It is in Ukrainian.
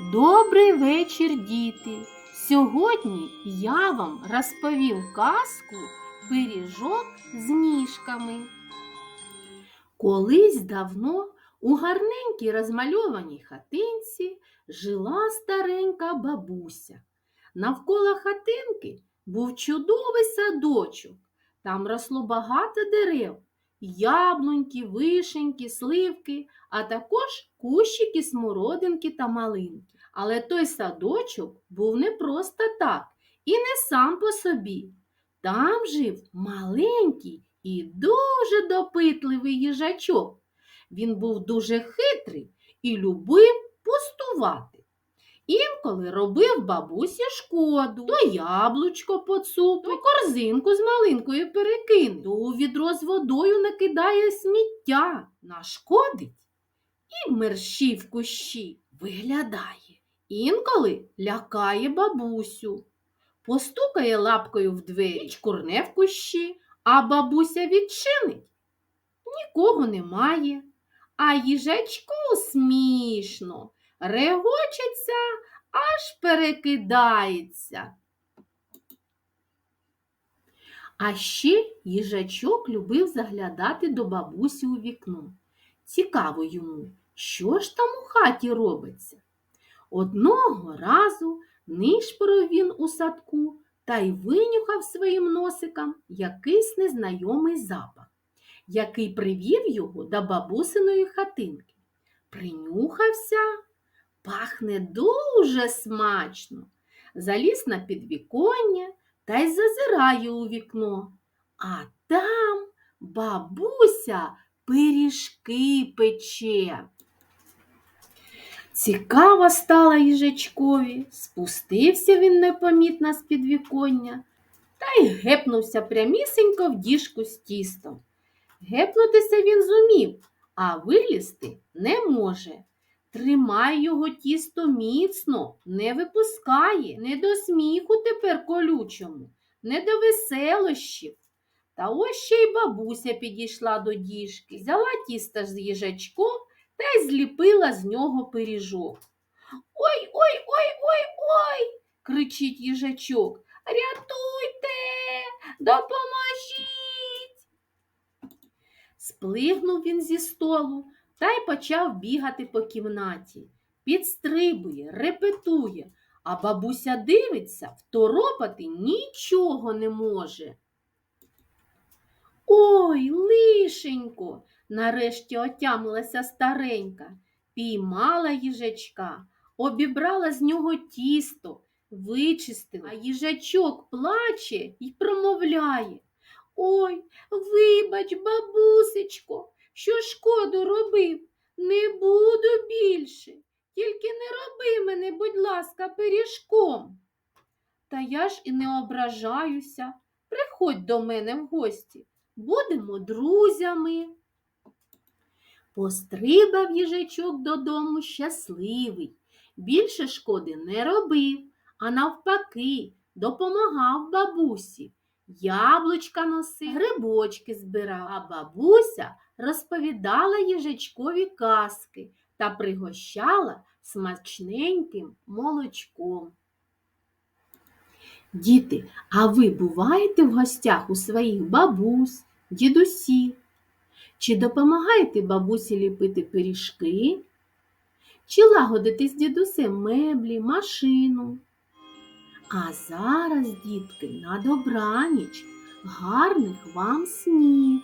Добрий вечір, діти! Сьогодні я вам розповім казку Пиріжок з ніжками. Колись давно у гарненькій розмальованій хатинці жила старенька бабуся. Навколо хатинки був чудовий садочок. Там росло багато дерев, яблуньки, вишеньки, сливки, а також кущики, смородинки та малинки. Але той садочок був не просто так і не сам по собі. Там жив маленький і дуже допитливий їжачок. Він був дуже хитрий і любив пустувати. Інколи робив бабусі шкоду, то яблучко поцупить, то корзинку з малинкою перекине, то у відро з водою накидає сміття, нашкодить і мерщій в кущі виглядає. Інколи лякає бабусю, постукає лапкою в двері, чкурне в кущі, а бабуся відчинить. Нікого немає, а їжачку смішно, регочеться, аж перекидається. А ще їжачок любив заглядати до бабусі у вікно. Цікаво йому, що ж там у хаті робиться. Одного разу нишпорив він у садку та й винюхав своїм носиком якийсь незнайомий запах, який привів його до бабусиної хатинки. Принюхався, пахне дуже смачно. Заліз на підвіконня та й зазирає у вікно. А там бабуся пиріжки пече. Цікава стала їжачкові, спустився він непомітно з підвіконня та й гепнувся прямісінько в діжку з тістом. Гепнутися він зумів, а вилізти не може. Тримай його тісто міцно, не випускає, не до сміху тепер колючому, не до веселощів. Та ось ще й бабуся підійшла до діжки, взяла тісто з їжачком та й зліпила з нього пиріжок. Ой, ой, ой, ой, ой. кричить їжачок. Рятуйте, допоможіть. Сплигнув він зі столу та й почав бігати по кімнаті. Підстрибує, репетує, а бабуся дивиться, второпати нічого не може. Ой, лишенько, нарешті отямилася старенька, піймала їжачка, обібрала з нього тісто, вичистила, а їжачок плаче й промовляє. Ой, вибач, бабусечко, що шкоду робив, не буду більше. Тільки не роби мене, будь ласка, пиріжком. Та я ж і не ображаюся. Приходь до мене в гості, будемо друзями. Пострибав їжачок додому щасливий, більше шкоди не робив, а навпаки, допомагав бабусі. Яблучка носив, грибочки збирав, а бабуся розповідала їжачкові казки та пригощала смачненьким молочком. Діти, а ви буваєте в гостях у своїх бабусь, дідусів? Чи допомагаєте бабусі ліпити пиріжки? Чи лагодите з дідусем меблі, машину? А зараз, дітки, на добраніч, гарних вам снів!